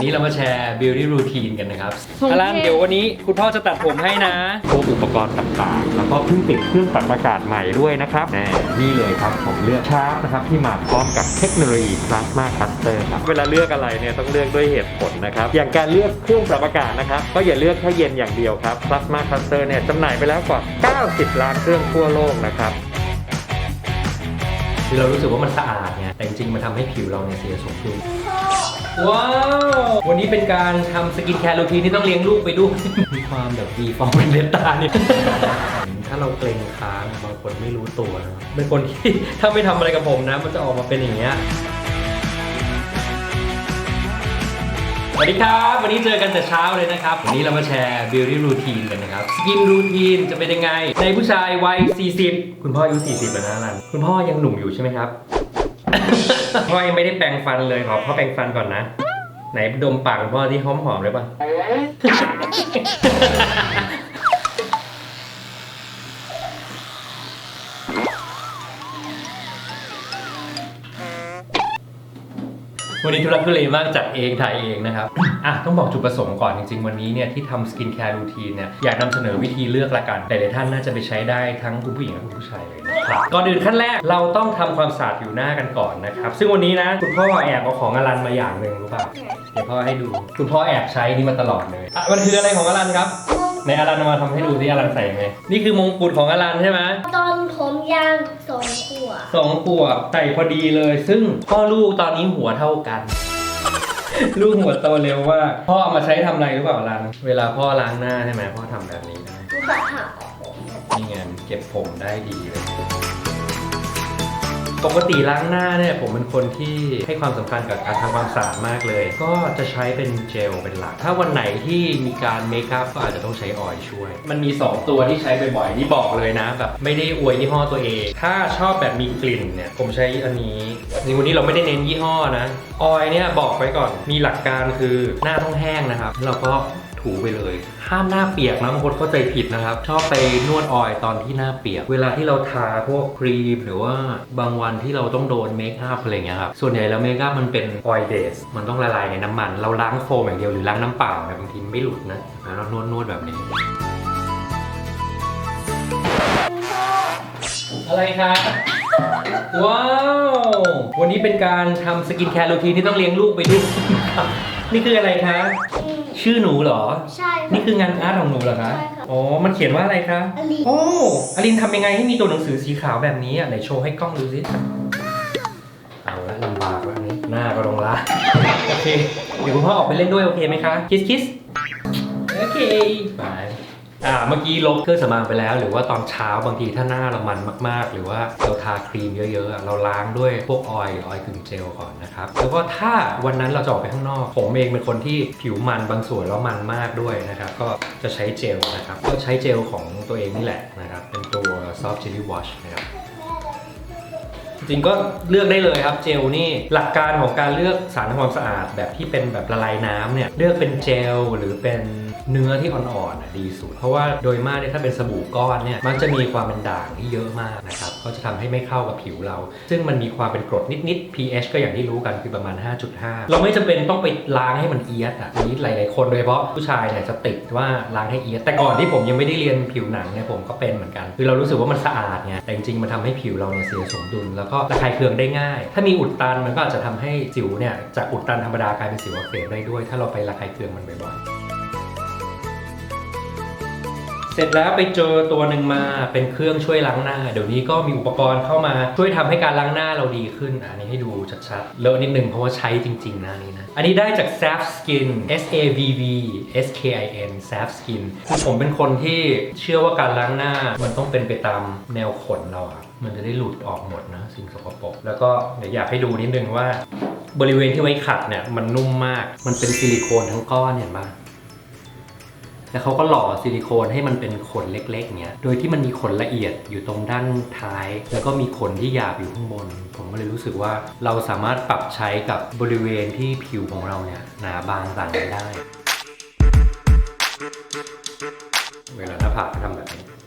วันนี้เรามาแชร์ beauty routine กันนะครับผมอลันเท่เดี๋ยววันนี้คุณพ่อจะตัดผมให้นะพวกอุปกรณ์ต่างๆ แล้วก็เพิ่งติดเครื่องปรับอากาศใหม่ด้วยนะครับแน่นี่เลยครับผมเลือกชาร์ปนะครับที่มาพร้อมกับเทคโนโลยี plasma cluster ครับเวลาเลือกอะไรเนี่ยต้องเลือกด้วยเหตุผลนะครับ อย่างการเลือกเครื่องปรับอากาศนะครับก็อย่าเลือกแค่เย็นอย่างเดียวครับ plasma cluster เนี่ยจำหน่ายไปแล้วกว่า 90 ล้านเครื่องทั่วโลกนะครับ คือเรารู้สึกว่ามันสะอาดไงแต่จริงๆมันทำให้ผิวเราเนี่ยเสียสมดุลว้าว วันนี้เป็นการทำสกินแคร์รูทีนที่ต้องเลี้ยงลูกไปด้วย มีความแบบดีฟองเป็นเลนตาเนี่ยถ้าเราเกรงค้างบางคนไม่รู้ตัวนะเป็นคนที่ถ้าไม่ทำอะไรกับผมนะ มันจะออกมาเป็นอย่างเงี้ย วัสดีครับ วันนี้เจอกันแต่เช้าเลยนะครับ วันนี้เรามาแชร์บิวตี้รูทีนกันนะครับ สกินรูทีนจะเป็นยังไง ในผู้ชายวัย 40 คุณพ่ออายุ 40แล้วนะนันคุณพ่อยังหนุ่มอยู่ใช่ไหมครับ พ่อยังไม่ได้แปรงฟันเลยขอพ่อแปรงฟันก่อนนะ ไหนดมปากคุณพ่อที่หอมหอมๆเลยป่ะ วันนี้ทุรักทุเลมากจัดเองถ่ายเองนะครับ อะ ต้องบอกจุดประสงค์ก่อนจริงๆ วันนี้เนี่ยที่ทำสกินแคร์รูทีนเนี่ยอยากนำเสนอวิธีเลือกละกันหลายๆท่านน่าจะไปใช้ได้ทั้งคุณผู้หญิงและคุณผู้ชายเลยนะครับก่อนอื่นขั้นแรกเราต้องทำความสะอาดผิวหน้ากันก่อนนะครับซึ่งวันนี้นะคุณพ่อแอบเอาของอลันมาอย่างหนึ่งรู้ป่ะเดี๋ยวพ่อให้ดูคุณพ่อแอบใช้นี่มาตลอดเลยอะมันคืออะไรของอลันครับ ในอลันเอามาทำให้ดูที่อลันใส่ยังไง นี่คือมงกุฎของอลันใช่ไหมตอนผมยางสองขวบสองขวบใส่พอดีเลย ซึ่งพ่อลูกตอนนี้หัวเท่ากัน ลูกหัวโตเร็วว่ากพ่อเอามาใช้ทำอะไรหรือเปล่าลันเวลาพ่อล้างหน้าใช่ไหมพ่อทำแบบนี้ได้ลูกขาหักผมนี่ไงเก็บผมได้ดีเลย ปกติล้างหน้าเนี่ยผมเป็นคนที่ให้ความสำคัญกับการทำความสะอาดมากเลย ก็จะใช้เป็นเจลเป็นหลัก ถ้าวันไหนที่มีการเมคอัพก็อาจจะต้องใช้ออยล์ช่วย มันมี 2 ตัวที่ใช้บ่อยๆที่บอกเลยนะแบบไม่ได้อวยยี่ห้อตัวเอง ถ้าชอบแบบมีกลิ่นเนี่ยผมใช้อันนี้นี่วันนี้เราไม่ได้เน้นยี่ห้อนะ ออยล์เนี่ยบอกไว้ก่อนมีหลักการคือหน้าต้องแห้งนะครับแล้วเราก็ ถูไปเลย ห้ามหน้าเปียกนะบางคนเข้าใจผิดนะครับ ชอบไปนวดออยตอนที่หน้าเปียก เวลาที่เราทาพวกครีม หรือว่าบางวันที่เราต้องโดนเมคอัพอะไรเงี้ยครับส่วนใหญ่แล้วเมคอัพมันเป็นออยเบสมันต้องละลายในน้ำมัน เราล้างโฟมอย่างเดียวหรือล้างน้ำเปล่าเนี่ยบางทีไม่หลุดนะแล้วนวดนวดแบบนี้ อะไรครับว้าว วันนี้เป็นการทำสกินแคร์รูทีนที่ต้องเลี้ยงลูกไปด้วย นี่คืออะไรคะ อืมชื่อหนูเหรอ ใช่นี่คืองานอาร์ตของหนูเหรอคะใช่ค่ะอ๋อ มันเขียนว่าอะไรคะ อลิน โอ้อลินทำยังไงให้มีตัวหนังสือสีขาวแบบนี้อะ ไหนโชว์ให้กล้องดูสิ เอาละลำบากแล้วอันนี้ หน้าก็ลงละ โอเค เดี๋ยวคุณพ่อออกไปเล่นด้วยโอเคไหมคะ คิสคิส โอเคบาย อ่าเมื่อกี้ลบเครื่องสำอางไปแล้ว หรือว่าตอนเช้าบางทีถ้าหน้าเรามันมาก ๆ หรือว่าเราทาครีมเยอะๆ เราล้างด้วยพวกออยล์ออยล์กึ่งเจลก่อนนะครับ แล้วก็ถ้าวันนั้นเราจะออกไปข้างนอก ผมเองเป็นคนที่ผิวมันบางส่วนแล้วมันมากด้วยนะครับ ก็จะใช้เจลนะครับ ก็ใช้เจลของตัวเองนี่แหละนะครับ เป็นตัว soft jelly wash นะครับจริงก็เลือกได้เลยครับเจลนี่หลักการของการเลือกสารทำความสะอาดแบบที่เป็นแบบละลายน้ำเนี่ยเลือกเป็นเจลหรือเป็น เนื้อที่อ่อนๆดีสุด เพราะว่าโดยมากเนี่ยถ้าเป็นสบู่ก้อนเนี่ยมันจะมีความเป็นด่างที่เยอะมากนะครับก็จะทำให้ไม่เข้ากับผิวเรา ซึ่งมันมีความเป็นกรดนิดๆ pH ก็อย่างที่รู้กันคือประมาณ 5.5 เราไม่จำเป็นต้องไปล้างให้มันเอียดอะอันนี้หลายๆคนโดยเฉพาะผู้ชายเนี่ยจะติดว่าล้างให้เอียด แต่ก่อนที่ผมยังไม่ได้เรียนผิวหนังเนี่ยผมก็เป็นเหมือนกัน คือเรารู้สึกว่ามันสะอาดไงแต่จริงๆมันทำให้ผิวเราเนี่ยเสียสมดุล แล้วก็ระคายเคืองได้ง่าย ถ้ามีอุดตันมันก็อาจจะทำให้สิวเนี่ยจากอุดตันธรรมดากลายเป็นสิวอักเสบได้ด้วย ถ้าเราไประคายเคืองมันบ่อยๆ เสร็จแล้วไปเจอตัวหนึ่งมาเป็นเครื่องช่วยล้างหน้า เดี๋ยวนี้ก็มีอุปกรณ์เข้ามาช่วยทำให้การล้างหน้าเราดีขึ้นอันนี้ให้ดูชัดๆเลอะนิดนึงเพราะว่าใช้จริงๆนะนนี้นะ อันนี้ได้จาก s a f Skin S A V V S K I N s a f Skin คือผมเป็นคนที่เชื่อว่าการล้างหน้ามันต้องเป็นไปตามแนวขนเราอะมันจะได้หลุดออกหมดนะสิ่งสกปรกแล้วก็เดี๋ยวอยากให้ดูนิดนึงว่า บริเวณที่ไว้ขัดเนี่ยมันนุ่มมาก มันเป็นซิลิโคนทั้งก้อนเห็นปะ แล้วเขาก็หล่อซิลิโคนให้มันเป็นขนเล็กๆเงี้ย โดยที่มันมีขนละเอียดอยู่ตรงด้านท้าย แล้วก็มีขนที่หยาบอยู่ข้างบน ผมก็เลยรู้สึกว่าเราสามารถปรับใช้กับบริเวณที่ผิวของเราเนี่ยหนาบางต่างกันได้ เวลาหน้าผากทำแบบนี้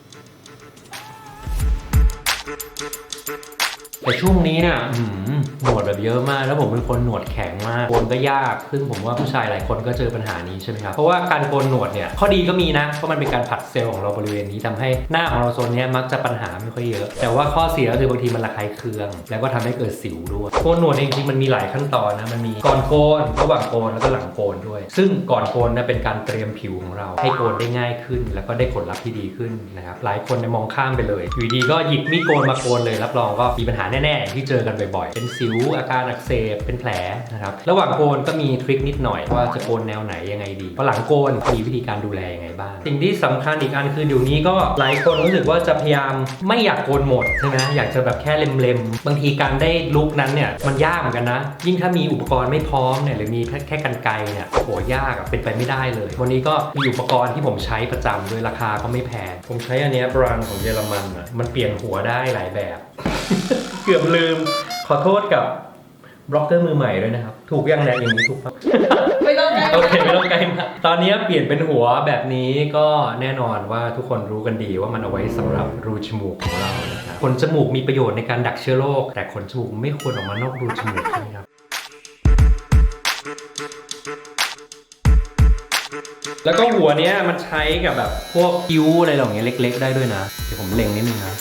แต่ช่วงนี้เนี่ยอื้อหือหนวดแบบเยอะมาก แล้วผมเป็นคนหนวดแข็งมากโกนก็ยาก ซึ่งผมว่าผู้ชายหลายคนก็เจอปัญหานี้ใช่ไหมครับเพราะว่าการโกนหนวดเนี่ยข้อดีก็มีนะเพราะมันเป็นการผลัดเซลล์ของเราบริเวณนี้ทำให้หน้าของเราโซนเนี้ยมักจะปัญหาไม่ค่อยเยอะ แต่ว่าข้อเสียก็คือบางทีมันระคายเคือง แล้วก็ทำให้เกิดสิวด้วยโกนหนวดเองจริงๆมันมีหลายขั้นตอนนะมันมีก่อนโกนระหว่างโกนแล้วก็หลังโกนด้วย ซึ่งก่อนโกนนะเป็นการเตรียมผิวของเรา ให้โกนได้ง่ายขึ้น แล้วก็ได้ผลลัพธ์ที่ดีขึ้นนะครับหลายคนเนี่ยมองข้ามไปเลยอยู่ดีก็หยิบมีดโกนมาโกนเลยรับรองก็มีปัญหาแน่ๆ ที่เจอกันบ่อยๆ เป็นสิวอาการอักเสบเป็นแผลนะครับระหว่างโกนก็มีทริคนิดหน่อยว่าจะโกนแนวไหนยังไงดีพอหลังโกนมีวิธีการดูแลยังไงบ้าง สิ่งที่สำคัญอีกอันคือเดี๋ยวนี้ก็หลายคนรู้สึกว่าจะพยายามไม่อยากโกนหมดใช่ไหมอยากจะแบบแค่เล็มๆ บางทีการได้ลุคนั้นเนี่ยมันยากเหมือนกันนะ ยิ่งถ้ามีอุปกรณ์ไม่พร้อมเนี่ยหรือมีแค่กันไกรเนี่ยโหยากเป็นไปไม่ได้เลย วันนี้ก็มีอุปกรณ์ที่ผมใช้ประจำโดยราคาก็ไม่แพงผมใช้อันนี้แบรนด์ของเยอรมันอะมันเปลี่ยนหัวได้หลายแบบเกือบลืม ขอโทษกับบล็อกเกอร์มือใหม่ด้วยนะครับ ถูกยังแนอย่างนี้ถูกปะไม่ต้องได้โอเคไม่ต้องใกล้มากตอนนี้เปลี่ยนเป็นหัวแบบนี้ก็แน่นอนว่าทุกคนรู้กันดีว่ามันเอาไว้สำหรับรูจมูกของเรานะครับขนจมูกมีประโยชน์ในการดักเชื้อโรคแต่ขนจมูกไม่ควรออกมานอกรูจมูกนะครับแล้วก็หัวเนี้ยมันใช้กับแบบพวกคิ้วอะไรเหล่านี้เล็ก ๆ ได้ด้วยนะเดี๋ยวผมเล็งนิดนึงนะ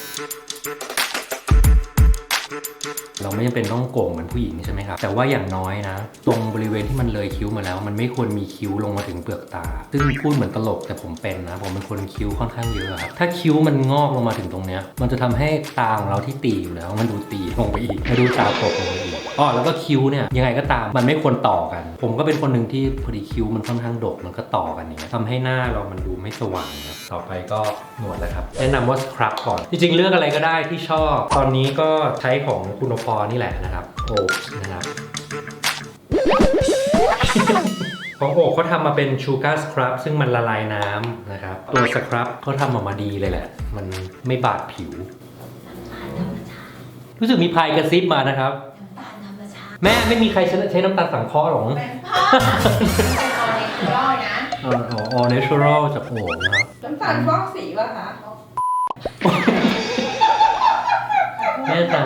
เราไม่จำเป็นต้องโก่งเหมือนผู้หญิงใช่ไหมครับ แต่ว่าอย่างน้อยนะ ตรงบริเวณที่มันเลยคิ้วมาแล้ว มันไม่ควรมีคิ้วลงมาถึงเปลือกตา ซึ่งพูดเหมือนตลกแต่ผมเป็นนะ ผมเป็นคนคิ้วค่อนข้างเยอะครับ ถ้าคิ้วมันงอกลงมาถึงตรงเนี้ย มันจะทำให้ตาของเราที่ตีอยู่แล้ว มันดูตีลงไปอีกม่ดูตาตกลงไปอีกอ๋อแล้วก็คิ้วเนี่ยยังไงก็ตามมันไม่ควรต่อกัน ผมก็เป็นคนหนึ่งที่พอดีคิ้วมันค่อนข้างดกมันก็ต่อกันอย่างเงี้ยทำให้หน้าเรามันดูไม่สว่างครับต่อไปก็หนวดแล้วครับแนะนำว่าสครับก่อน จริงๆเลือกอะไรก็ได้ที่ชอบ ตอนนี้ก็ใช้ของคุณโอปอนี่แหละนะครับโอ๊กนะครับของโอ๊กเขาทำมาเป็นชูการ์สครับซึ่งมันละลายน้ำนะครับ ตัวสครับเขาทำออกมาดีเลยแหละ มันไม่บาดผิว รู้สึกมีพายกระซิบมานะครับธรรมชาติแม่ไม่มีใครใช้น้ำตาลสังเคราะห์หรอเป็นผ้าเป็นออเนเชอรัลนะอ๋ออ๋อ all natural จากโอ่งนะครับ น้ำตาลฟอกสีป่ะคะแม่จ๋า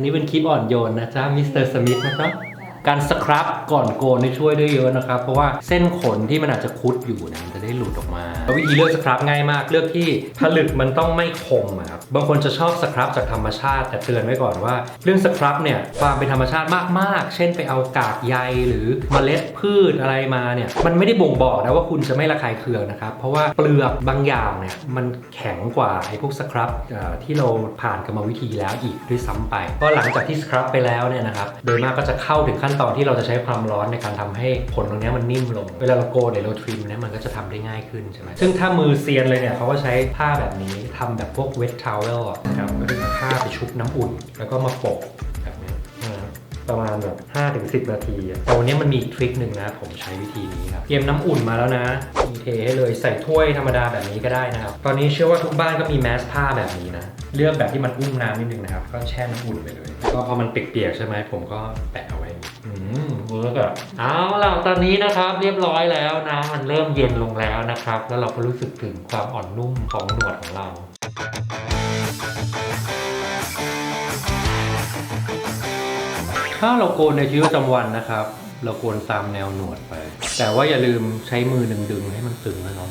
อันนี้เป็นคลิปอ่อนโยนนะจ๊ะมิสเตอร์สมิธนะครับ การสครับก่อนโกนนี่ช่วยได้เยอะนะครับ เพราะว่าเส้นขนที่มันอาจจะคุดอยู่เนี่ยมันจะได้หลุดออกมาแล้ววิธีเลือกสครับง่ายมากเลือกที่ผลึกมันต้องไม่คมอะครับบางคนจะชอบสครับจากธรรมชาติ แต่เตือนไว้ก่อนว่า เรื่องสครับเนี่ยความเป็นธรรมชาติมากๆ เช่นไปเอากากใยหรือเมล็ดพืชอะไรมาเนี่ยมันไม่ได้บ่งบอกนะว่าคุณจะไม่ระคายเคืองนะครับเพราะว่าเปลือกบางอย่างเนี่ยมันแข็งกว่าไอ้พวกสครับที่เราผ่านกรรมวิธีแล้วอีกด้วยซ้ำไปก็หลังจากที่สครับไปแล้วเนี่ยนะครับโดยมากก็จะเข้าถึงขั้นตอนที่เราจะใช้ความร้อนในการทำให้ขนตรงนี้มันนิ่มลง เวลาเราโกนหรือเราทริมเนี่ยมันก็จะทำได้ง่ายขึ้นใช่ไหมซึ่งถ้ามือเซียนเลยเนี่ยเขาก็ใช้ผ้าแบบนี้ทำแบบพวกเวททาวเวลนะครับก็คือผ้าไปชุบน้ำอุ่น แล้วก็มาโปะแบบนี้นะครับประมาณแบบ5ถึง10 นาทีแต่วันนี้มันมีทริคหนึ่งนะ ผมใช้วิธีนี้ครับ เตรียมน้ำอุ่นมาแล้วนะมีเทให้เลยใส่ถ้วยธรรมดาแบบนี้ก็ได้นะครับ ตอนนี้เชื่อว่าทุกบ้านก็มีแมสผ้าแบบนี้นะ เลือกแบบที่มันอุ้มน้ำนิดนึงนะครับ ก็แช่น้ำอุ่นไปเลย ก็พอมันเปียกๆใช่ไหมผมก็แปะเอา เวิร์กอะเอาล่ะตอนนี้นะครับเรียบร้อยแล้วนะ มันเริ่มเย็นลงแล้วนะครับ แล้วเราก็รู้สึกถึงความอ่อนนุ่มของหนวดของเราถ้าเราโกนในชีวิตประจำวันนะครับ เราโกนตามแนวหนวดไป แต่ว่าอย่าลืมใช้มือดึงๆให้มันตึงนะเนาะ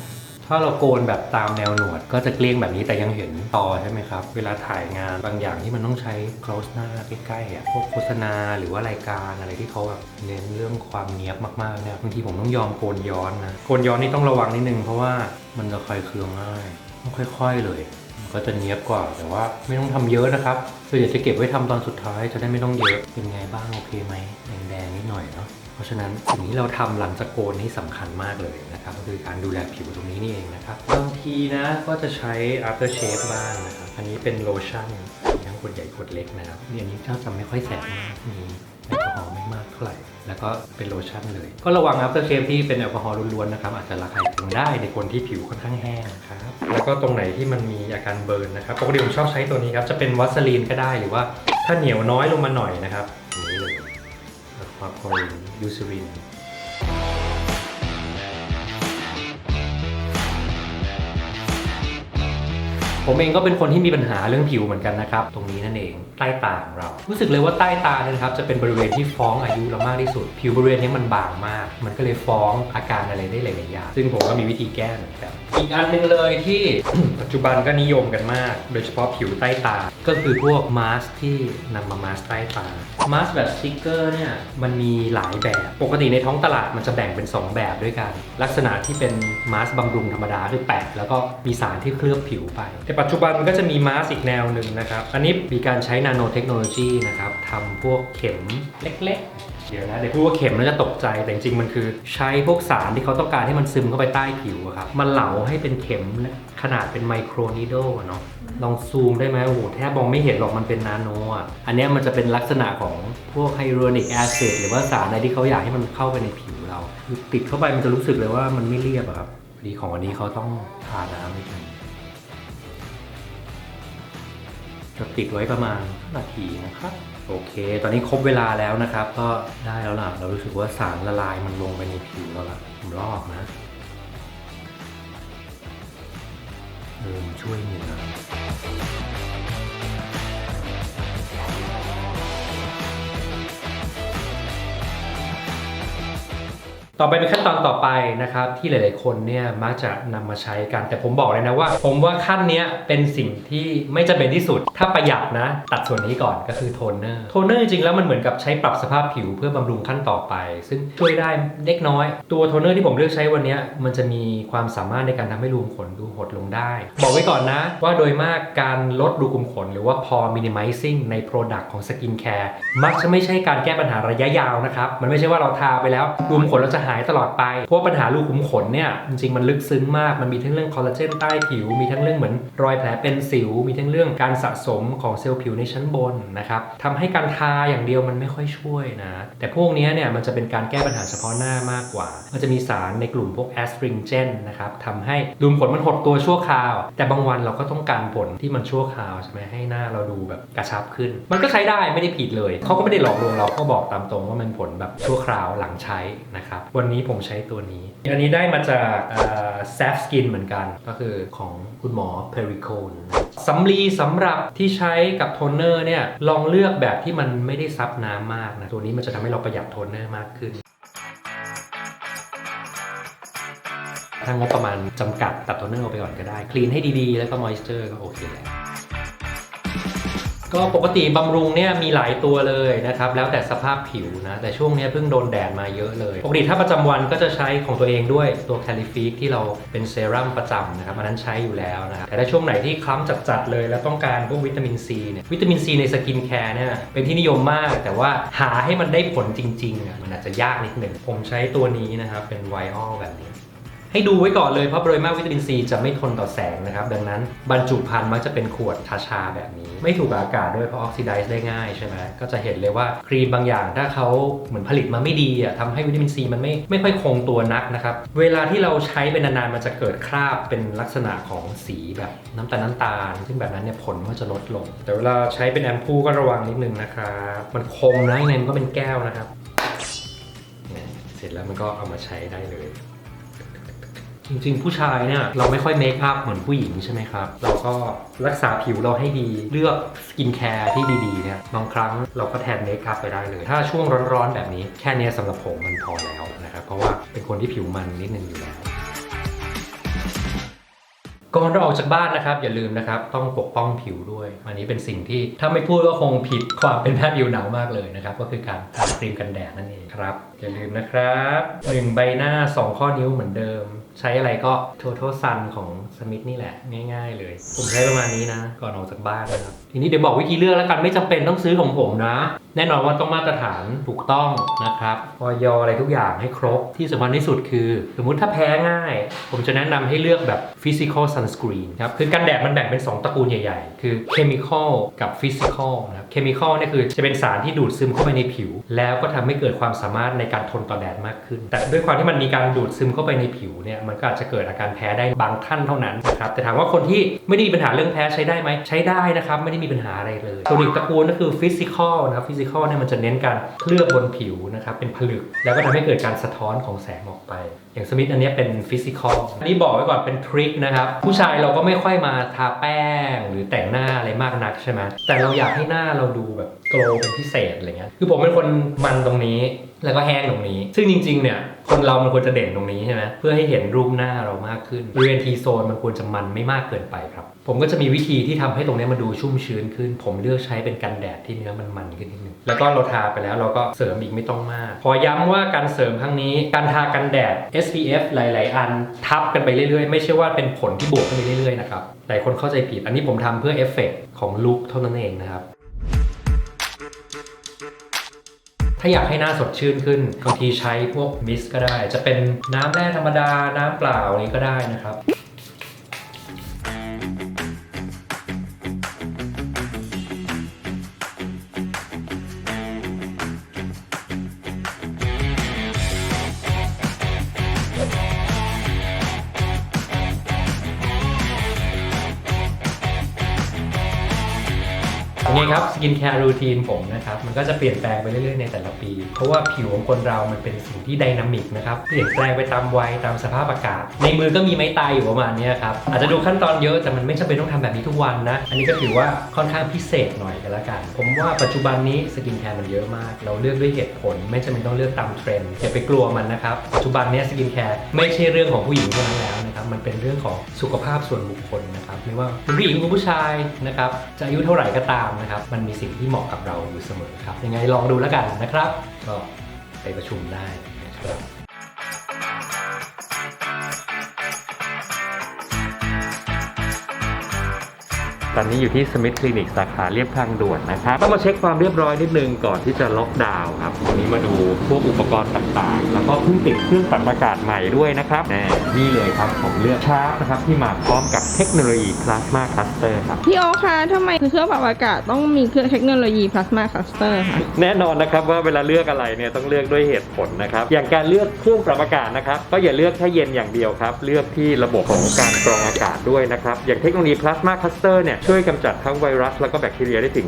ถ้าเราโกนแบบตามแนวหนวดก็จะเกลี้ยงแบบนี้แต่ยังเห็นต่อใช่ไหมครับ เวลาถ่ายงานบางอย่างที่มันต้องใช้ close หน้าใกล้ๆอะพวกโฆษณาหรือว่ารายการอะไรที่เขาแบบเน้นเรื่องความเนี้ยบมากๆเนี่ยบางทีผมต้องยอมโกนย้อนนะโกนย้อนนี่ต้องระวังนิดนึงเพราะว่ามันจะคอยเคืองง่ายต้องค่อย ๆเลยก็จะเนี้ยบกว่าแต่ว่าไม่ต้องทำเยอะนะครับส่วนใหญ่จะเก็บไว้ทำตอนสุดท้ายจะได้ไม่ต้องเยอะเป็นไงบ้างโอเคไหมแดงๆนิดหน่อยเนาะเพราะฉะนั้นสิ่งที่เราทำหลังจากโกนนี่สำคัญมากเลย นะครับก็คือการดูแลผิวตรงนี้นี่เองนะครับบางทีนะก็จะใช้ after shave บ้างนะครับอันนี้เป็นโลชั่นมีทั้งขวดใหญ่ขวดเล็กนะครับนี่อันนี้เจ้าจะไม่ค่อยแสบมากมีแอลกอฮอล์ไม่มากเท่าไหร่ แล้วก็เป็นโลชั่นเลย ก็ระวัง after shave ที่เป็นแอลกอฮอล์ล้วนๆนะครับอาจจะระคายเคืองได้ในคนที่ผิวค่อนข้างแห้งนะครับแล้วก็ตรงไหนที่มันมีอาการเบิร์นนะครับปกติผมชอบใช้ตัวนี้ครับจะเป็นวัสลีนก็ได้หรือว่าถ้าเหนียวน้อยลงมาหน่อยนะครับนี้เลยความคอรินยูซริน ผมเองก็เป็นคนที่มีปัญหาเรื่องผิวเหมือนกันนะครับ ตรงนี้นั่นเองใต้ตาของเรา รู้สึกเลยว่าใต้ตาเนี่ยนะครับจะเป็นบริเวณที่ฟ้องอายุเรามากที่สุด ผิวบริเวณนี้มันบางมาก มันก็เลยฟ้องอาการอะไรได้หลายๆอย่างซึ่งผมก็มีวิธีแก้เหมือนกันอีกอันหนึงเลยที่ ปัจจุบันก็นิยมกันมาก โดยเฉพาะผิวใต้ตา ก็คือพวกมาสก์ที่นำมามาสก์ใต้ตา มาสก์แบบสติกเกอร์เนี่ยมันมีหลายแบบ ปกติในท้องตลาดมันจะแบ่งเป็น 2 แบบด้วยกัน ลักษณะที่เป็นมาสก์บำรุงธรรมดาคือแปะแล้วก็มีสารที่เคลือบผิวไป แต่ปัจจุบันมันก็จะมีมาสก์อีกแนวหนึ่งนะครับ อันนี้มีการใช้นาโนเทคโนโลยีนะครับทำพวกเข็มเล็กๆ เดี๋ยวนะเดี๋ยวพูดว่าเข็มแล้วจะตกใจแต่จริงๆมันคือ ใช้พวกสารที่เขาต้องการให้มันซึมเข้าไปใต้ผิวอะครับมันเหลาให้เป็นเข็มขนาดเป็นไมโครนีโดะเนาะลองซูมได้ไหมโอ้โหแทบมองไม่เห็นหรอกมันเป็นนาโนอะ อันนี้มันจะเป็นลักษณะของพวกไฮโดรนิกแอซิดหรือว่าสารอะไรที่เขาอยากให้มันเข้าไปในผิวเราคือติดเข้าไปมันจะรู้สึกเลยว่ามันไม่เรียบอะครับพอดีของอันนี้เขาต้องทาน้ำนิดนึงจะติดไว้ประมาณนาทีนะครับ โอเค ตอนนี้ครบเวลาแล้วนะครับ ก็ได้แล้วล่ะ เรารู้สึกว่าสารละลายมันลงไปในผิวเราละผมลอกนะเออช่วยเหนือ ต่อไปเป็นขั้นตอนต่อไปนะครับที่หลาย ๆ คนเนี่ยมักจะนำมาใช้กัน แต่ผมบอกเลยนะว่า ผมว่าขั้นเนี้ยเป็นสิ่งที่ไม่จำเป็นที่สุด ถ้าประหยัดนะ ตัดส่วนนี้ก่อนก็คือโทนเนอร์โทนเนอร์จริงแล้วมันเหมือนกับใช้ปรับสภาพผิวเพื่อบำรุงขั้นต่อไป ซึ่งช่วยได้เล็กน้อย ตัวโทนเนอร์ที่ผมเลือกใช้วันนี้มันจะมีความสามารถในการทำให้รูขุมขนดูหดลงได้ บอกไว้ก่อนนะ ว่าโดยมากการลดรูขุมขน หรือว่า pore minimizing ใน Product ของ Skin Care มักจะไม่ใช่การแก้ปัญหาระยะยาวนะครับมันไม่ใช่ว่าเราทาไปแล้วรูขุมขนเราจะหายตลอดไป เพราะว่าปัญหารูขุมขนเนี่ยจริงๆมันลึกซึ้งมาก มันมีทั้งเรื่องคอลลาเจนใต้ผิว มีทั้งเรื่องเหมือนรอยแผลเป็นสิว มีทั้งเรื่องการสะสมของเซลล์ผิวในชั้นบนนะครับทำให้การทาอย่างเดียวมันไม่ค่อยช่วยนะ แต่พวกนี้เนี่ยมันจะเป็นการแก้ปัญหาเฉพาะหน้ามากกว่า มันจะมีสารในกลุ่มพวก astringent นะครับทำให้รูขุมขนมันหดตัวชั่วคราว แต่บางวันเราก็ต้องการผลที่มันชั่วคราวใช่ไหมให้หน้าเราดูแบบกระชับขึ้น มันก็ใช้ได้ไม่ได้ผิดเลย เขาก็ไม่ได้หลอกลวงเราเขาบอกตามตรงว่ามันผลแบบชั่วคราวหลังใช้นะครับวันนี้ผมใช้ตัวนี้ อันนี้ได้มาจากแซฟสกินเหมือนกัน ก็คือของคุณหมอเพริโคนสำลีสำหรับที่ใช้กับโทนเนอร์เนี่ยลองเลือกแบบที่มันไม่ได้ซับน้ำมากนะ ตัวนี้มันจะทำให้เราประหยัดโทนเนอร์มากขึ้นถ้างบประมาณจำกัดตัดโทนเนอร์ออกไปก่อนก็ได้ คลีนให้ดีๆ แล้วก็มอยส์เจอร์ก็โอเคแล้ว ก็ปกติบำรุงเนี่ยมีหลายตัวเลยนะครับ แล้วแต่สภาพผิวนะ แต่ช่วงนี้เพิ่งโดนแดดมาเยอะเลย ปกติถ้าประจำวันก็จะใช้ของตัวเองด้วยตัวแคลิฟิกที่เราเป็นเซรั่มประจำนะครับอันนั้นใช้อยู่แล้วนะครับแต่ถ้าช่วงไหนที่คล้ำจัดๆเลย แล้วต้องการพวกวิตามินซีเนี่ยวิตามินซีในสกินแคร์เนี่ยเป็นที่นิยมมาก แต่ว่าหาให้มันได้ผลจริงๆอะมันอาจจะยากนิดหนึ่งผมใช้ตัวนี้นะครับเป็นไวออลแบบนี้ ให้ดูไว้ก่อนเลยเพราะโดยมากวิตามินซีจะไม่ทนต่อแสงนะครับ ดังนั้นบรรจุภัณฑ์มักจะเป็นขวดชาชาแบบนี้ ไม่ถูกอากาศด้วยเพราะออกซิไดซ์ได้ง่ายใช่ไหมก็จะเห็นเลยว่าครีมบางอย่างถ้าเขาเหมือนผลิตมาไม่ดีอะทำให้วิตามินซีมันไม่ไม่ค่อยคงตัวนักนะครับ เวลาที่เราใช้เป็นนานๆมันจะเกิดคราบเป็นลักษณะของสีแบบน้ำตาลน้ำตาล ซึ่งแบบนั้นเนี่ยผลมันจะลดลง แต่เวลาใช้เป็นแอมพูก็ระวังนิดนึงนะครับมันคมนะยังไงมันก็เป็นแก้วนะครับเนี่ยเสร็จแล้วมันก็เอามาใช้ได้เลย จริงๆ ผู้ชายเนี่ยเราไม่ค่อยเมคอัพเหมือนผู้หญิงใช่ไหมครับ เราก็รักษาผิวเราให้ดี เลือกสกินแคร์ที่ดีๆเนี่ยบางครั้งเราก็แทนเมคอัพไปได้เลย ถ้าช่วงร้อนๆ แบบนี้แค่นี้สำหรับผมมันพอแล้วนะครับ เพราะว่าเป็นคนที่ผิวมันนิดนึงอยู่แล้วก่อนเราออกจากบ้านนะครับ อย่าลืมนะครับ ต้องปกป้องผิวด้วย อันนี้เป็นสิ่งที่ถ้าไม่พูดก็คงผิดความเป็นแพทย์ผิวหนังมากเลยนะครับ ก็คือการทาครีมกันแดดนั่นเองครับ อย่าลืมนะครับหนึ่งใบหน้า 2 ข้อนิ้วเหมือนเดิม ใช้อะไรก็ Total Sun ของสมิธนี่แหละ ง่ายๆเลย ผมใช้ประมาณนี้นะ ก่อนออกจากบ้านนะครับ ทีนี้เดี๋ยวบอกวิธีเลือกแล้วกันไม่จำเป็นต้องซื้อของผมนะ แน่นอนว่าต้องมาตรฐานถูกต้องนะครับออยอะไรทุกอย่างให้ครบที่สำคัญที่สุดคือ สมมุติถ้าแพ้ง่าย ผมจะแนะนำให้เลือกแบบ physical sunscreen ครับคือกันแดดมันแบ่งเป็น 2 ตระกูลใหญ่ๆ คือ chemical กับ physical นะครับ chemical เนี่ยคือจะเป็นสารที่ดูดซึมเข้าไปในผิว แล้วก็ทำให้เกิดความสามารถในการทนต่อแดดมากขึ้น แต่ด้วยความที่มันมีการดูดซึมเข้าไปในผิวเนี่ยมันก็อาจจะเกิดอาการแพ้ได้บางท่านเท่านั้นนะครับแต่ถามว่าคนที่ไม่ได้มีปัญหาเรื่องแพ้ใช้ได้ไหมใช้ได้นะครับไม่ได้มีปัญหาอะไรเลยส่วนอีกตระกูลก็คือฟิสิกอลนะครับฟิสิกอลเนี่ยมันจะเน้นการเคลือบบนผิวนะครับเป็นผลึก แล้วก็ทำให้เกิดการสะท้อนของแสงออกไป อย่างสมิธอันนี้เป็นฟิสิกอลอันนี้บอกไว้ก่อนเป็นทริคนะครับผู้ชายเราก็ไม่ค่อยมาทาแป้งหรือแต่งหน้าอะไรมากนักใช่ไหมแต่เราอยากให้หน้าเราดูแบบโกลว์เป็นพิเศษอะไรเงี้ยคือผมเป็นคนมันตรงนี้ แล้วก็แห้งตรงนี้ ซึ่งจริงๆ เนี่ย คนเรามันควรจะเด่นตรงนี้ใช่ไหมเพื่อให้เห็นรูปหน้าเรามากขึ้นบริเวณทีโซนมันควรจะมันไม่มากเกินไปครับ ผมก็จะมีวิธีที่ทำให้ตรงนี้มันดูชุ่มชื้นขึ้น ผมเลือกใช้เป็นกันแดดที่เนื้อมันมันขึ้นนิดนึง แล้วก็เราทาไปแล้วเราก็เสริมอีกไม่ต้องมาก ขอย้ำว่าการเสริมครั้งนี้ การทากันแดด SPF หลาย ๆ อันทับกันไปเรื่อย ๆ ไม่ใช่ว่าเป็นผลที่บวกขึ้นไปเรื่อย ๆ นะครับ หลายคนเข้าใจผิด อันนี้ผมทำเพื่อเอฟเฟกต์ของลุคเท่านั้นเองนะครับ ถ้าอยากให้หน้าสดชื่นขึ้นบางทีใช้พวกมิสก็ได้ จะเป็นน้ำแร่ธรรมดา น้ำเปล่าอะไรก็ได้นะครับ กินแคร์รูทีนผมนะครับ มันก็จะเปลี่ยนแปลงไปเรื่อยๆในแต่ละปี เพราะว่าผิวของคนเรามันเป็นสิ่งที่ไดนามิกนะครับ เปลี่ยนแปลงไปตามวัยตามสภาพอากาศ ในมือก็มีไม้ตายอยู่ประมาณนี้ครับ อาจจะดูขั้นตอนเยอะแต่มันไม่จำเป็นต้องทำแบบนี้ทุกวันนะ อันนี้ก็ถือว่าค่อนข้างพิเศษหน่อยกันละกัน ผมว่าปัจจุบันนี้สกินแคร์มันเยอะมาก เราเลือกด้วยเหตุผล ไม่จำเป็นต้องเลือกตามเทรนด์อย่าไปกลัวมันนะครับ ปัจจุบันนี้สกินแคร์ไม่ใช่เรื่องของผู้หญิงเท่านั้นแล้วนะ มันเป็นเรื่องของสุขภาพส่วนบุคคลนะครับไม่ว่าคุณผู้หญิงคุณผู้ชายนะครับจะอายุเท่าไหร่ก็ตามนะครับ มันมีสิ่งที่เหมาะกับเราอยู่เสมอครับ ยังไงลองดูแล้วกันนะครับ ก็ไปประชุมได้นะครับ อนนี้อยู่ที่สมิธคลินิกสาขาเรียบทางด่วนนะครับต้องมาเช็คความเรียบร้อยนิดนึงก่อนที่จะล็อกดาวน์ครับวันนี้มาดูพวกอุปกรณ์ต่างๆ แล้วก็เพิ่งติดเครื่องปรับอากาศใหม่ด้วยนะครับแน่นี่เลยครับผมเลือกชาร์ปนะครับที่มาพร้อมกับเทคโนโลยีพลาสมาคัสเตอร์ครับพี่โอคคะทำไมเครื่องปรับอากาศต้องมีเครื่องเทคโนโลยีพลาสมาคัสเตอร์คะแน่นอนนะครับว่าเวลาเลือกอะไรเนี่ยต้องเลือกด้วยเหตุผลนะครับอย่างการเลือกเครื่องปรับอากาศนะครับก็อย่าเลือกแค่เย็นอย่างเดียวครับเลือกที่ระบบของการกรองอากาศด้วยนะครับอย่างเทคโนโลยีพลาสมาคัสเตอร์เนี่ยช่วยกำจัดทั้งไวรัสแล้วก็แบคทีเรียได้ถึง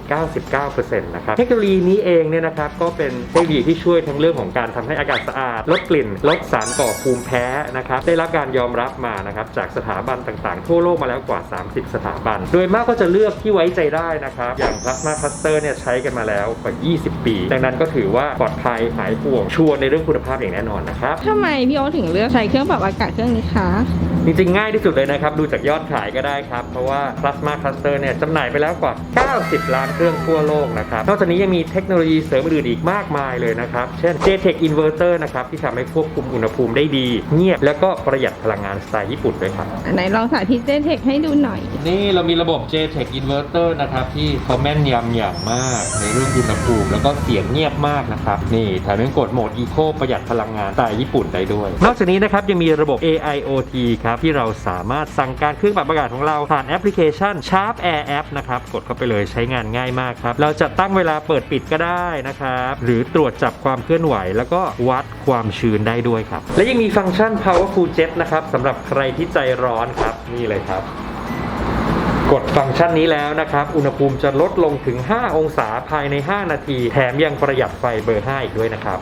99%นะครับ เทคโนโลยีนี้เองเนี่ยนะครับก็เป็นเทคโนโลยีที่ช่วยทั้งเรื่องของการทำให้อากาศสะอาด ลดกลิ่น ลดสารก่อภูมิแพ้นะครับ ได้รับการยอมรับมานะครับจากสถาบันต่างๆ ทั่วโลกมาแล้วกว่า 30 สถาบัน โดยมากก็จะเลือกที่ไว้ใจได้นะครับ อย่างพลาสมาคัสเตอร์เนี่ยใช้กันมาแล้วกว่า 20 ปี ดังนั้นก็ถือว่าปลอดภัยหายห่วงชัวร์ในเรื่องคุณภาพอย่างแน่นอนนะครับทำไมพี่โอถึงเลือกใช้เครื่องปรับอากาศเครื่องนี้คะจริงๆง่ายที่สุดเลยนะครับดูจากยอดขายก็ได้ครับเพราะว่า Plasma Cluster เนี่ยจำหน่ายไปแล้วกว่า 90 ล้านเครื่องทั่วโลกนะครับนอกจากนี้ยังมีเทคโนโลยีเสริมอื่นๆอีกมากมายเลยนะครับ เช่น JTech Inverter นะครับที่ทำให้ควบคุมอุณหภูมิได้ดี เงียบแล้วก็ประหยัดพลังงานสไตล์ญี่ปุ่นด้วยครับ ไหนลองสาธิตเจเทคให้ดูหน่อย นี่เรามีระบบ JTech Inverter นะครับที่เขาแม่นยำอย่างมาก ในเรื่องอุณหภูมิแล้วก็เสียงเงียบมากนะครับนี่แถมยังกดโหมด Eco ประหยัดพลังงานสไตล์ญี่ปุ่นได้ด้วย นอกจากนี้นะครับยังมีระบบ AIoT ครับที่เราสามารถสั่งการเครื่องปรับอากาศของเราผ่านแอปพลิเคชัน Sharp Air App นะครับ กดเข้าไปเลยใช้งานง่ายมากครับ เราจะตั้งเวลาเปิดปิดก็ได้นะครับ หรือตรวจจับความเคลื่อนไหว แล้วก็วัดความชื้นได้ด้วยครับ และยังมีฟังก์ชัน Powerful Jet นะครับสำหรับใครที่ใจร้อนครับนี่เลยครับกดฟังก์ชันนี้แล้วนะครับ อุณหภูมิจะลดลงถึง 5 องศาภายใน 5 นาที แถมยังประหยัดไฟเบอร์ 5 อีกด้วยนะครับ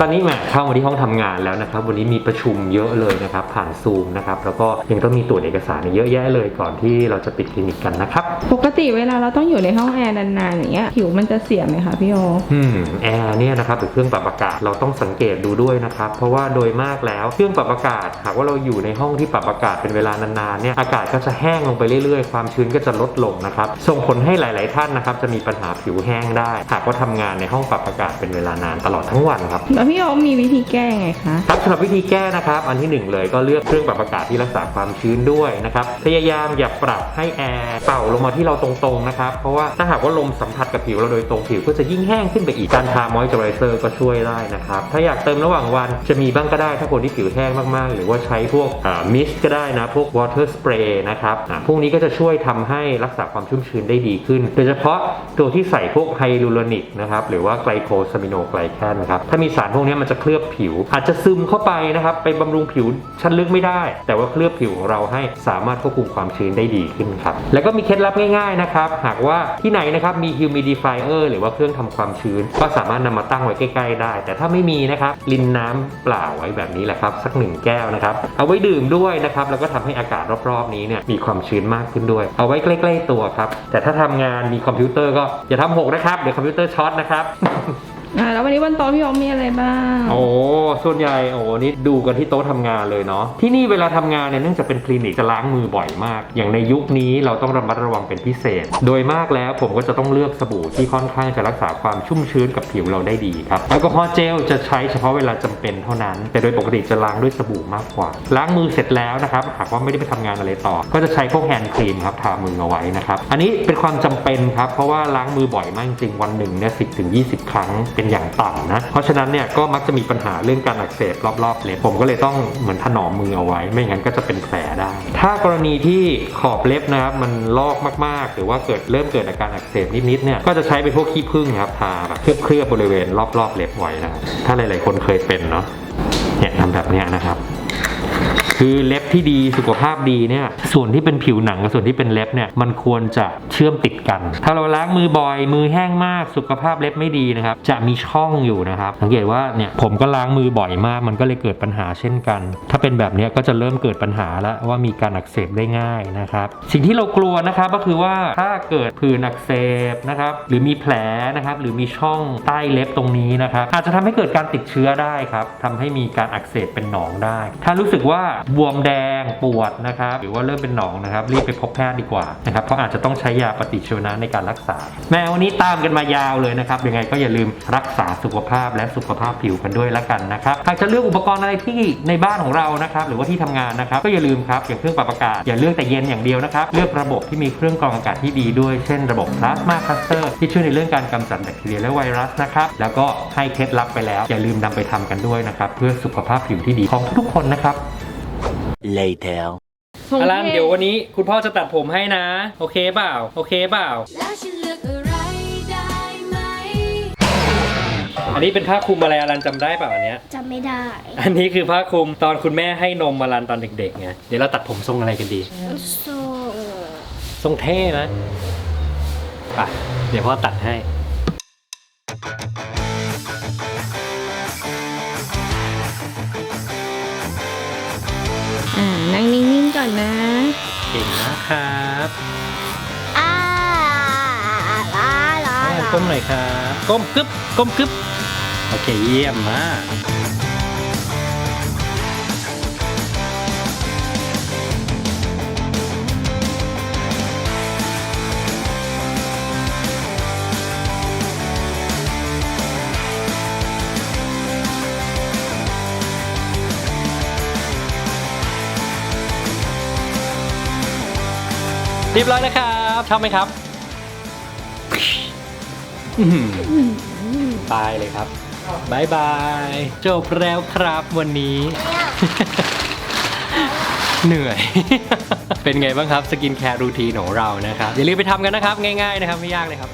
ตอนนี้มาเข้ามาที่ห้องทำงานแล้วนะครับ วันนี้มีประชุมเยอะเลยนะครับ ผ่านซูมนะครับ แล้วก็ยังต้องมีตรวจเอกสารเยอะแยะเลยก่อนที่เราจะปิดคลินิกกันนะครับ ปกติเวลาเราต้องอยู่ในห้องแอร์นานๆอย่างเงี้ยผิวมันจะเสียไหมคะพี่โออืมแอร์เนี่ยนะครับหรือเครื่องปรับอากาศเราต้องสังเกตดูด้วยนะครับ เพราะว่าโดยมากแล้วเครื่องปรับอากาศหากว่าเราอยู่ในห้องที่ปรับอากาศเป็นเวลานานๆเนี่ยอากาศก็จะแห้งลงไปเรื่อยๆ ความชื้นก็จะลดลงนะครับ ส่งผลให้หลาย ๆ ท่านนะครับจะมีปัญหาผิวแห้งได้ หากว่าทำงานในห้องปรับอากาศเป็นเวลานานตลอดทั้งวันครับโดแล้วพี่โอมมีวิธีแก้ยังไงคะ ครับสำหรับวิธีแก้นะครับ อันที่หนึ่งเลยก็เลือกเครื่องปรับอากาศที่รักษาความชื้นด้วยนะครับพยายามอย่าปรับให้แอร์เป่าลงมาที่เราตรงๆนะครับเพราะว่าถ้าหากว่าลมสัมผัสกับผิวเราโดยตรงผิวก็จะยิ่งแห้งขึ้นไปอีกการทามอยเจอไรเซอร์ก็ช่วยได้นะครับถ้าอยากเติมระหว่างวันจะมีบ้างก็ได้ถ้าคนที่ผิวแห้งมากๆ หรือว่าใช้พวกมิสก็ได้นะพวก water spray นะครับอ่าพวกนี้ก็จะช่วยทำให้รักษาความชุ่มชื้นได้ดีขึ้น โดยเฉพาะตัวที่ใส่พวกไฮลูโรนิกนะครับหรือว่าไกลโคซามิโนไกลแคนครับถ้ามีสารพวกนี้มันจะเคลือบผิว อาจจะซึมเข้าไปนะครับไปบำรุงผิวชั้นลึกไม่ได้ แต่ว่าเคลือบผิวของเราให้สามารถควบคุมความชื้นได้ดีขึ้นครับแล้วก็มีเคล็ดลับง่ายๆนะครับหากว่าที่ไหนนะครับมี humidifier หรือว่าเครื่องทำความชื้น ก็สามารถนำมาตั้งไว้ใกล้ๆได้ แต่ถ้าไม่มีนะครับลินน้ำเปล่าไว้แบบนี้แหละครับสักหนึ่งแก้วนะครับเอาไว้ดื่มด้วยนะครับแล้วก็ทำให้อากาศรอบๆนี้เนี่ยมีความชื้นมากขึ้นด้วย เอาไว้ใกล้ ๆตัวครับแต่ถ้าทำงานมีคอมพิวเตอร์ก็อย่าทำหกนะครับเดี๋ยวคอมพิวเตอร์ช็อตนะครับ อ่าแล้ววันนี้บนโต๊ะพี่โอมมีอะไรบ้าง โอ้ส่วนใหญ่โอ้นี่ดูกันที่โต๊ะทำงานเลยเนาะที่นี่เวลาทำงานเนี่ยเนื่องจากเป็นคลินิกจะล้างมือบ่อยมาก อย่างในยุคนี้เราต้องระมัดระวังเป็นพิเศษ โดยมากแล้วผมก็จะต้องเลือกสบู่ที่ค่อนข้างจะรักษาความชุ่มชื้นกับผิวเราได้ดีครับแอลกอฮอล์เจลจะใช้เฉพาะเวลาจำเป็นเท่านั้น แต่โดยปกติจะล้างด้วยสบู่มากกว่า ล้างมือเสร็จแล้วนะครับหากว่าไม่ได้ไปทำงานอะไรต่อ ก็จะใช้พวกแฮนด์ครีมครับทามือเอาไว้นะครับอันนี้เป็นความจำเป็นครับเพราะว่าล้างมือบ่อยมากจริงๆวันหนึ่งเนี่ยสิถึง20ครั้งเป็นอย่างต่ำนะ เพราะฉะนั้นเนี่ยก็มักจะมีปัญหาเรื่องการอักเสบรอบๆเล็บผมก็เลยต้องเหมือนถนอมมือเอาไว้ ไม่งั้นก็จะเป็นแผลได้ ถ้ากรณีที่ขอบเล็บนะครับมันลอกมากๆ หรือว่าเกิดเริ่มเกิดอาการอักเสบนิดๆเนี่ยก็จะใช้เป็นพวกขี้ผึ้งครับทาแบบเคลือบๆบริเวณรอบๆเล็บไว้นะถ้าหลายๆคนเคยเป็นเนาะเนี่ยทำแบบนี้นะครับ คือเล็บที่ดีสุขภาพดีเนี่ยส่วนที่เป็นผิวหนังกับส่วนที่เป็นเล็บเนี่ยมันควรจะเชื่อมติดกัน ถ้าเราล้างมือบ่อยมือแห้งมากสุขภาพเล็บไม่ดีนะครับจะมีช่องอยู่นะครับสังเกตว่าเนี่ยผมก็ล้างมือบ่อยมาก มันก็เลยเกิดปัญหาเช่นกัน ถ้าเป็นแบบนี้ก็จะเริ่มเกิดปัญหาแล้วว่ามีการอักเสบได้ง่ายนะครับสิ่งที่เรากลัวนะครับก็คือว่าถ้าเกิดผื่นอักเสบนะครับหรือมีแผลนะครับหรือมีช่องใต้เล็บตรงนี้นะครับอาจจะทำให้เกิดการติดเชื้อได้ครับทำให้มีการอักเสบเป็นหนองได้ ถ้ารู้สึกว่าบวมแดงปวดนะครับ หรือว่าเริ่มเป็นหนองนะครับ รีบไปพบแพทย์ดีกว่านะครับเพราะอาจจะต้องใช้ยาปฏิชีวนะในการรักษา แม้วันนี้ตามกันมายาวเลยนะครับยังไงก็อย่าลืมรักษาสุขภาพและสุขภาพผิวกันด้วยละกันนะครับหากจะเลือกอุปกรณ์อะไรที่ในบ้านของเรานะครับหรือว่าที่ทำงานนะครับ ก็อย่าลืมครับอย่างเครื่องปรับอากาศอย่าเลือกแต่เย็นอย่างเดียวนะครับเลือกระบบที่มีเครื่องกรองอากาศที่ดีด้วยเช่นระบบพลาสมาคัสเตอร์ที่ช่วยในเรื่องการกำจัดแบคทีเรียและไวรัสนะครับแล้วก็ให้เคล็ดลับไปแล้ว อย่าลืมนำไปทำกันด้วยนะครับเพื่อสุขภาพผิวที่ดีของทุกคนนะครับ Later. อลันเดี๋ยววันนี้คุณพ่อจะตัดผมให้นะ โอเคเปล่า โอเคเปล่า แล้วฉันเลือกอะไรได้ไหมอันนี้เป็นผ้าคลุมอะไรอลันจำได้เปล่าอันเนี้ย จำไม่ได้ อันนี้คือผ้าคลุมตอนคุณแม่ให้นมอลันตอนเด็กๆไง เดี๋ยวเราตัดผมทรงอะไรกันดีส่งทรงเท่นะไปเดี๋ยวพ่อตัดให้ อ่านั่งนิ่งๆก่อนนะ เก่งนะครับอ่าลาลาอลันลา ก้มหน่อยครับ ก้มกึ๊บก้มกึ๊บโอเคเยี่ยมมาก เรียบร้อยแล้วครับ ชอบไหมครับอื้อหือตายเลยครับบายบายจบแล้วครับวันนี้ เหนื่อย เป็นไงบ้างครับสกินแคร์รูทีนของเรานะครับ อย่าลืมไปทำกันนะครับ ง่ายๆนะครับ ไม่ยากเลยครับ